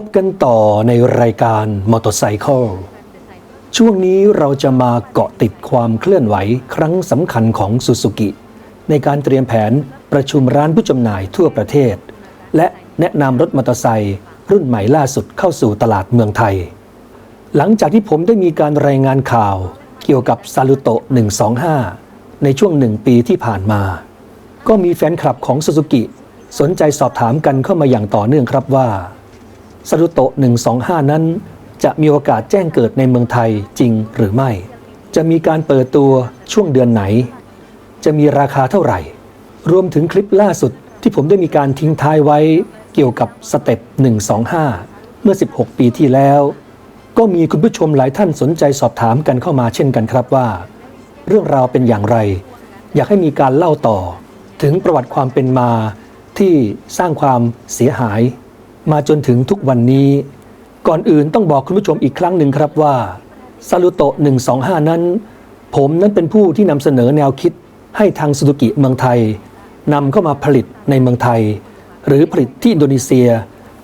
พบกันต่อในรายการมอเตอร์ไซค์ช่วงนี้เราจะมาเกาะติดความเคลื่อนไหวครั้งสำคัญของซูซูกิในการเตรียมแผนประชุมร้านผู้จำหน่ายทั่วประเทศ และแนะนำรถมอเตอร์ไซค์รุ่นใหม่ล่าสุดเข้าสู่ตลาดเมืองไทย หลังจากที่ผมได้มีการรายงานข่าวเกี่ยวกับซาลุโต125 ในช่วงหนึ่งปีที่ผ่านมา ก็มีแฟนคลับของซูซูกิสนใจสอบถามกันเข้ามาอย่างต่อเนื่องครับว่า ซาลุโตะ125 นั้น จะมีโอกาสแจ้งเกิดในเมืองไทยจริงหรือไม่ จะมีการเปิดตัวช่วงเดือนไหน จะมีราคาเท่าไหร่ รวมถึงคลิปล่าสุดที่ผมได้มีการทิ้งท้ายไว้เกี่ยวกับสเต็ป125 เมื่อ 16 ปีที่แล้ว ก็มีคุณผู้ชมหลายท่านสนใจสอบถามกันเข้ามาเช่นกันครับว่า เรื่องราวเป็นอย่างไร อยากให้มีการเล่าต่อ ถึงประวัติความเป็นมาที่สร้างความเสียหาย มาจนถึงทุกวันนี้ ก่อนอื่นต้องบอกคุณผู้ชมอีกครั้งหนึ่งครับว่าซาลุโตะ125 นั้น ผมนั้นเป็นผู้ที่นำเสนอแนวคิดให้ทางซูซูกิเมืองไทยนำเข้ามาผลิตในเมืองไทย หรือผลิตที่อินโดนีเซีย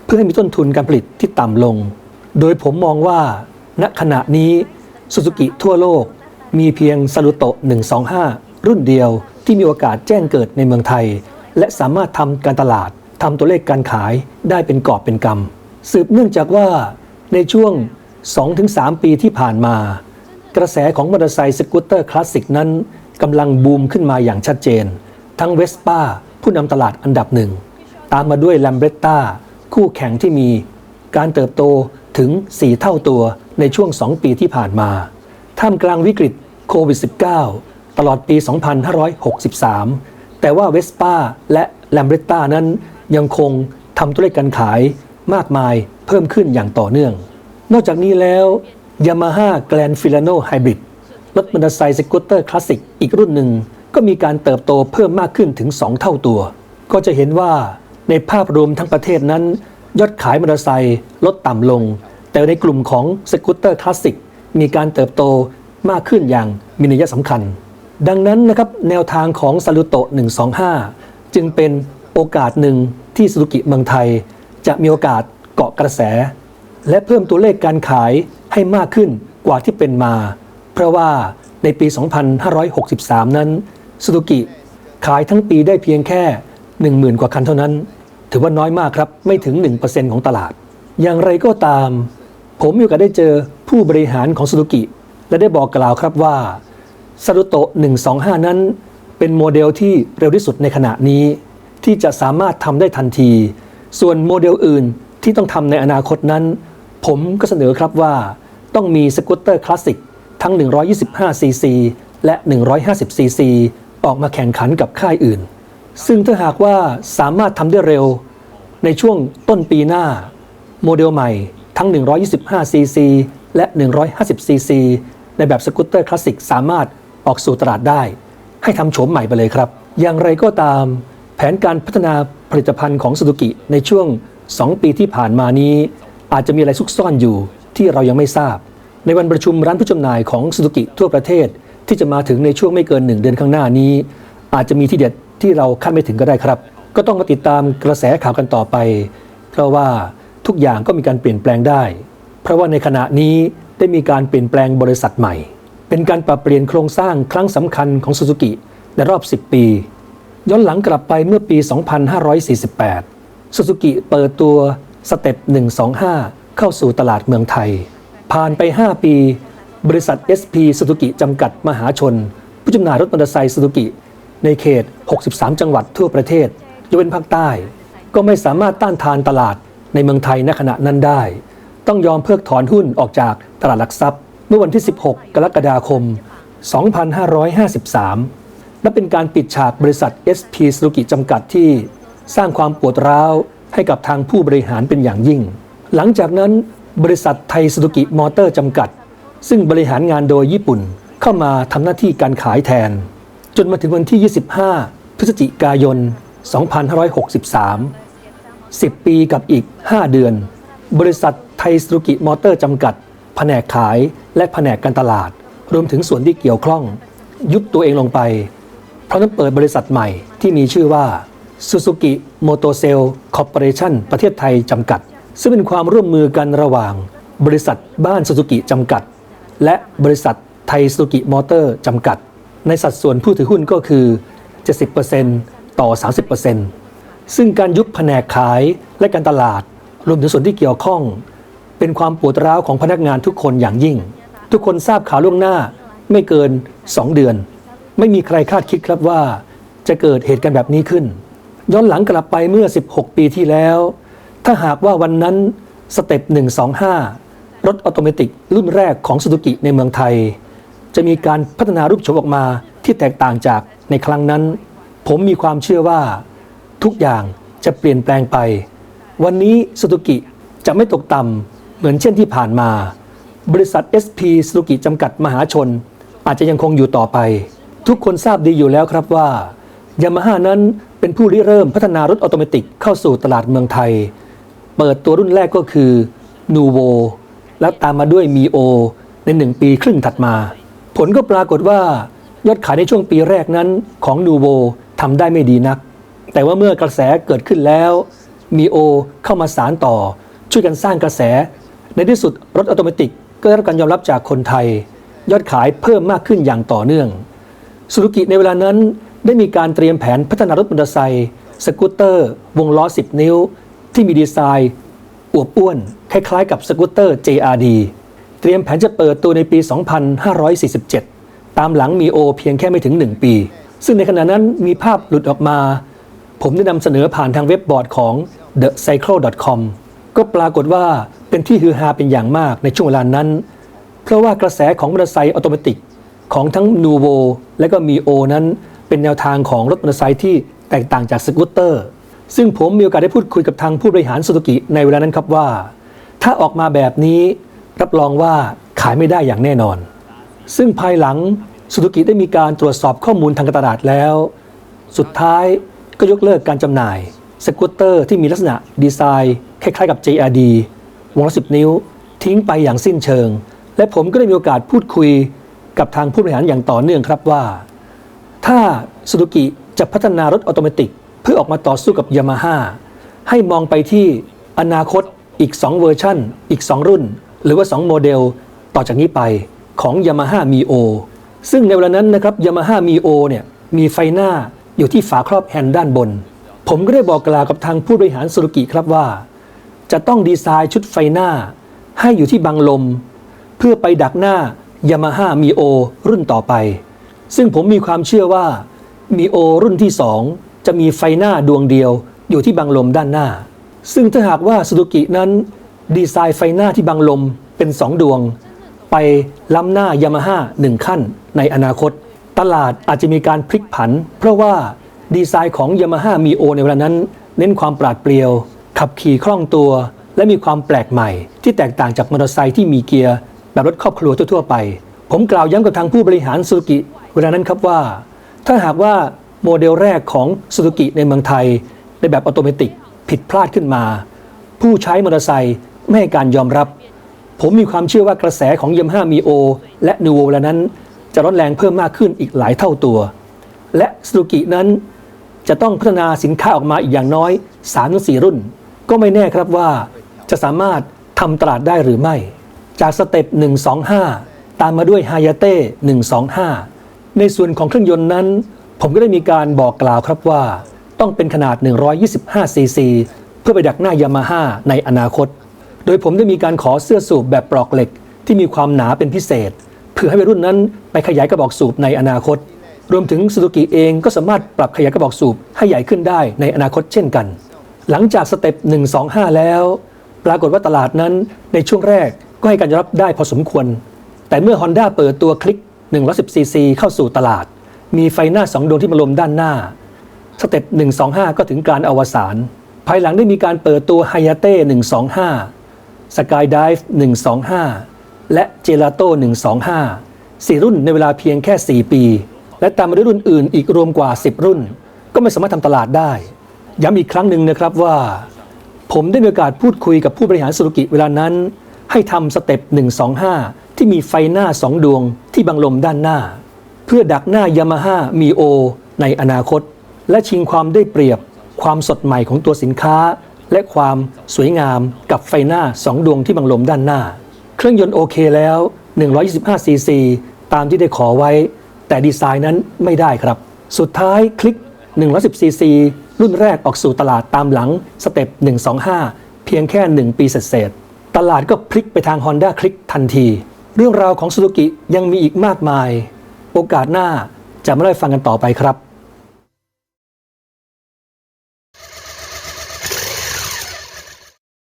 เพื่อให้มีต้นทุนการผลิตที่ต่ำลง โดยผมมองว่า ณขณะนี้ซูซูกิทั่วโลกมีเพียงซาลุโตะ125 รุ่นเดียวที่มีโอกาสแจ้งเกิดในเมืองไทย และสามารถทำการตลาด ทำตัวเลขการขายได้เป็นกอบเป็นกำสืบเนื่องจากว่าในช่วง 2-3 ปีที่ผ่านมา กระแสของมอเตอร์ไซค์สกูตเตอร์คลาสสิกนั้นกำลังบูมขึ้นมาอย่างชัดเจน ทั้งเวสป้าผู้นำตลาดอันดับหนึ่ง ตามมาด้วยแลมเบรตตาคู่แข่งที่มีการเติบโตถึง 4 เท่าตัวในช่วง 2 ปีที่ผ่านมา ท่ามกลางวิกฤตโควิด -19 ตลอดปี 2563 แต่ว่าเวสป้าและแลมเบรตตานั้น ยังคงทำธุรกิจการขายมากมายเพิ่มขึ้นอย่างต่อเนื่อง นอกจากนี้แล้ว Yamaha Grand Filano Hybrid รถมอเตอร์ไซค์สกูตเตอร์คลาสสิกอีกรุ่นหนึ่ง ก็มีการเติบโตเพิ่มมากขึ้นถึง 2 เท่าตัว ก็จะเห็นว่าในภาพรวมทั้งประเทศนั้น ยอดขายมอเตอร์ไซค์ลดต่ำลง แต่ในกลุ่มของสกูตเตอร์คลาสสิกมีการเติบโตมากขึ้นอย่างมีนัยสำคัญ ดังนั้นนะครับแนวทางของซาลุโตะ125 จึงเป็น โอกาสหนึ่งที่สุกิเมืองไทย จะมีโอกาสเกาะกระแส และเพิ่มตัวเลขการขายให้มากขึ้นกว่าที่เป็นมา เพราะว่าในปี 2563 นั้นสุกิขายทั้งปีได้เพียงแค่ 10,000 กว่าคันเท่านั้น ถือว่าน้อยมากครับไม่ถึง 1%ของตลาด อย่างไรก็ตาม ผมมีโอกาสได้เจอผู้บริหารของสุกิและได้บอกกล่าวครับว่าซารุโตะ125 นั้น เป็นโมเดลที่เร็วที่สุดในขณะนี้ ที่จะสามารถทำได้ทันที ส่วนโมเดลอื่นที่ต้องทำในอนาคตนั้น ผมก็เสนอครับว่า ต้องมีสกูตเตอร์คลาสสิกทั้ง 125cc และ 150cc ออกมาแข่งขันกับค่ายอื่น ซึ่งถ้าหากว่าสามารถทำได้เร็ว ในช่วงต้นปีหน้า โมเดลใหม่ทั้ง 125cc และ 150cc ในแบบสกูตเตอร์คลาสสิกสามารถออกสู่ตลาดได้ ให้ทำโฉมใหม่ไปเลยครับ อย่างไรก็ตาม แผนการพัฒนาผลิตภัณฑ์ของสุ u กิในช่วง 2 ปีที่ผ่านมานี้ อาจจะมีอะไรซุกซ่อนอยู่ที่เรายังไม่ทราบ ในวันประชุมร้านผู้จำหน่ายของสุ u กิทั่วประเทศที่จะมาถึงในช่วงไม่เกิน 1 เดือนข้างหน้านี้ อาจจะมีที่เด็ดที่เราคาดไม่ถึงก็ได้ครับ ก็ต้องมาติดตามกระแสข่าวกันต่อไป เพราะว่าทุกอย่างก็มีการเปลี่ยนแปลงได้ เพราะว่าในขณะนี้ได้มีการเปลี่ยนแปลงบริษัทใหม่ เป็นการปรับเปลี่ยนโครงสร้างครั้งสำคัญของซูซูกิในรอบ 10 ปี ย้อนหลังกลับไปเมื่อปี 2548ซูซูกิเปิดตัวสเต็ป125 เข้าสู่ตลาดเมืองไทย ผ่านไป 5 ปี บริษัท SP ซูซูกิจำกัดมหาชน ผู้จำหน่ายรถมอเตอร์ไซค์ซูซูกิในเขต 63 จังหวัดทั่วประเทศยกเว้นภาคใต้ ก็ไม่สามารถต้านทานตลาดในเมืองไทยณขณะนั้นได้ ต้องยอมเพิกถอนหุ้นออกจากตลาดหลักทรัพย์ เมื่อวันที่ 16 กรกฎาคม 2553 และเป็นการปิดฉากบริษัท SP สุกิจำกัดที่สร้างความปวดร้าวให้กับทางผู้บริหารเป็นอย่างยิ่ง หลังจากนั้นบริษัทไทยสุกิมอเตอร์จำกัด ซึ่งบริหารงานโดยญี่ปุ่นเข้ามาทำหน้าที่การขายแทน จนมาถึงวันที่ 25 พฤศจิกายน 2563 10 ปีกับอีก 5 เดือน บริษัทไทยสุกิมอเตอร์จำกัด แผนกขายและแผนกการตลาด รวมถึงส่วนที่เกี่ยวข้อง ยุบตัวเองลงไป พราะนั้นเปิดบริษัทใหม่ที่มีชื่อว่า Suzuki Motor Cell Corporation ประเทศไทยจำกัด ซึ่งเป็นความร่วมมือกันระหว่าง บริษัทบ้านซูซูกิจำกัด และบริษัทไทยซูซูกิมอเตอร์จำกัด ในสัดส่วนผู้ถือหุ้นก็คือ 70%ต่อ 30%ซึ่งการยุบแผนกขายและการตลาด รวมถึงส่วนที่เกี่ยวข้อง เป็นความปวดร้าวของพนักงานทุกคนอย่างยิ่ง ทุกคนทราบข่าวล่วงหน้าไม่เกิน 2 เดือน ไม่มีใครคาดคิดครับว่าจะเกิดเหตุการณ์แบบนี้ขึ้น ย้อนหลังกลับไปเมื่อ 16 ปีที่แล้ว ถ้าหากว่าวันนั้นสเต็ป 125 รถออโตเมติกรุ่นแรกของสุ z u กิในเมืองไทย จะมีการพัฒนารูปโฉมออกมาที่แตกต่างจากในครั้งนั้น ผมมีความเชื่อว่าทุกอย่างจะเปลี่ยนแปลงไป วันนี้สุ z u กิจะไม่ตกต่ำเหมือนเช่นที่ผ่านมา บริษัท SP สุ z u กิจำกัดมหาชน อาจจะยังคงอยู่ต่อไป ทุกคนทราบดีอยู่แล้วครับว่ายามาฮ่านั้นเป็นผู้ริเริ่มพัฒนารถออโตเมติกเข้าสู่ตลาดเมืองไทย เปิดตัวรุ่นแรกก็คือนูโวและตามมาด้วยมีโอในหนึ่งปีครึ่งถัดมา ผลก็ปรากฏว่ายอดขายในช่วงปีแรกนั้นของนูโวทำได้ไม่ดีนัก แต่ว่าเมื่อกระแสเกิดขึ้นแล้วมีโอเข้ามาสารต่อ ช่วยกันสร้างกระแส ในที่สุดรถออโตเมติกก็ได้รับการยอมรับจากคนไทย ยอดขายเพิ่มมากขึ้นอย่างต่อเนื่อง สุรุกิในเวลานั้นได้มีการเตรียมแผนพัฒนารถมอเตอร์ไซค์สกูตเตอร์ วงล้อ 10 นิ้ว ที่มีดีไซน์อวบอ้วน คล้ายๆ กับสกูตเตอร์ JRD เตรียมแผนจะเปิดตัวในปี 2547 ตามหลังมีโอเพียงแค่ไม่ถึง 1 ปี ซึ่งในขณะนั้นมีภาพหลุดออกมา ผมได้นำเสนอผ่านทางเว็บบอร์ดของ thecycle.com ก็ปรากฏว่าเป็นที่ฮือฮาเป็นอย่างมากในช่วงเวลานั้น เพราะว่ากระแสของมอเตอร์ไซค์ออโตเมติก ของทั้งนูโวและก็มีโอนั้นเป็นแนวทางของรถมอเตอร์ไซค์ที่แตกต่างจากสกูตเตอร์ ซึ่งผมมีโอกาสได้พูดคุยกับทางผู้บริหารสุ z u กิในเวลานั้นครับว่า ถ้าออกมาแบบนี้รับรองว่าขายไม่ได้อย่างแน่นอน ซึ่งภายหลังสุ z u กิได้มีการตรวจสอบข้อมูลทางการตลาดแล้ว สุดท้ายก็ยกเลิกการจำหน่ายสกูตเตอร์ที่มีลักษณะดีไซน์คล้ายๆกับ JRD วงละ10นิ้ว ทิ้งไปอย่างสิ้นเชิง และผมก็ได้มีโอกาสพูดคุย กับทางผู้บริหารอย่างต่อเนื่องครับว่า ถ้าสุ z u กิจะพัฒนารถออโตเมติกเพื่อออกมาต่อสู้กับยามาฮ่าให้มองไปที่อนาคตอีก 2 เวอร์ชันอีก 2 รุ่น หรือว่า 2 โมเดลต่อจากนี้ไปของ Yamaha Mio ซึ่งในเวลานั้นนะครับ Yamaha Mio เนี่ยมีไฟหน้าอยู่ที่ฝาครอบแฮนด์ด้านบน ผมก็ได้บอกกล่าวกับทางผู้บริหารสุ z u กิครับว่า จะต้องดีไซน์ชุดไฟหน้า ให้อยู่ที่บังลม เพื่อไปดักหน้า Yamaha Mio รุ่นต่อไป ซึ่งผมมีความเชื่อว่า Mio รุ่นที่ 2 จะมีไฟหน้าดวงเดียวอยู่ที่บังลมด้านหน้า ซึ่งถ้าหากว่าสุ z u กินั้นดีไซน์ไฟหน้าที่บังลมเป็น 2 ดวง ไปล้ำหน้ายามาฮ่าหนึ่งขั้นในอนาคต ตลาดอาจจะมีการพลิกผัน เพราะว่าดีไซน์ของ Yamaha Mio ในเวลานั้น เน้นความปราดเปรียว ขับขี่คล่องตัว และมีความแปลกใหม่ ที่แตกต่างจากมอเตอร์ไซค์ที่มีเกียร์ แบบรถครอบครัวทั่วๆไป ผมกล่าวย้ำกับทางผู้บริหารซูซูกิเวลานั้นครับว่า ถ้าหากว่าโมเดลแรกของซูซูกิในเมืองไทย ในแบบออโตเมติกผิดพลาดขึ้นมา ผู้ใช้มอเตอร์ไซค์ไม่ให้การยอมรับ ผมมีความเชื่อว่ากระแสของยม a h a มีโอและนูโวแล้วนั้น จะร้อนแรงเพิ่มมากขึ้นอีกหลายเท่าตัว และซูซูกินั้นจะต้องพัฒนาสินค้าออกมาอีกอย่างน้อย3-4รุ่น ก็ไม่แน่ครับว่าจะสามารถทำตลาดได้หรือไม่ จากสเต็ป 125 ตามมาด้วยฮายาเต้ 125 ในส่วนของเครื่องยนต์นั้น ผมก็ได้มีการบอกกล่าวครับว่า ต้องเป็นขนาด 125 ซีซี เพื่อไปดักหน้ายามาฮ่าในอนาคต โดยผมได้มีการขอเสื้อสูบแบบปลอกเหล็กที่มีความหนาเป็นพิเศษ เพื่อให้วัยรุ่นนั้นไปขยายกระบอกสูบในอนาคต รวมถึงสุ z u กิเองก็สามารถปรับขยายกระบอกสูบให้ใหญ่ขึ้นได้ในอนาคตเช่นกัน หลังจากสเต็ป 125 แล้ว ปรากฏว่าตลาดนั้นในช่วงแรก ก็ให้การยอมรับได้พอสมควร แต่เมื่อ Honda เปิดตัวคลิก110ซีซีเข้าสู่ตลาด มีไฟหน้า 2 ดวงที่มาลมด้านหน้า สเต็ป125 ก็ถึงการอวสาน ภายหลังได้มีการเปิดตัว Hayate 125 Skydive 125 และ Gelato 125สี่รุ่นในเวลาเพียงแค่ 4 ปี และตามมาด้วยรุ่นอื่นอีกรวมกว่า 10 รุ่น ก็ไม่สามารถทำตลาดได้ ย้ำอีกครั้งหนึ่งนะครับว่า ผมได้มีโอกาสพูดคุยกับผู้บริหารสุรุกิเวลานั้น ให้ทำสเต็ป125 ที่มีไฟหน้า2ดวงที่บังลมด้านหน้า เพื่อดักหน้ายามาฮ่ามีโอในอนาคต และชิงความได้เปรียบ ความสดใหม่ของตัวสินค้า และความสวยงามกับไฟหน้า2ดวงที่บังลมด้านหน้า เครื่องยนต์โอเคแล้ว 125 ซีซีตามที่ได้ขอไว้ แต่ดีไซน์นั้นไม่ได้ครับ สุดท้ายคลิก 110ซีซีรุ่นแรกออกสู่ตลาดตามหลังสเต็ป125 เพียงแค่ 1 ปีเศษๆ ตลาดก็พลิกไปทาง Honda คลิกทันที เรื่องราวของซูซูกิยังมีอีกมากมาย โอกาสหน้าจะมาเล่าให้ฟังกันต่อไปครับ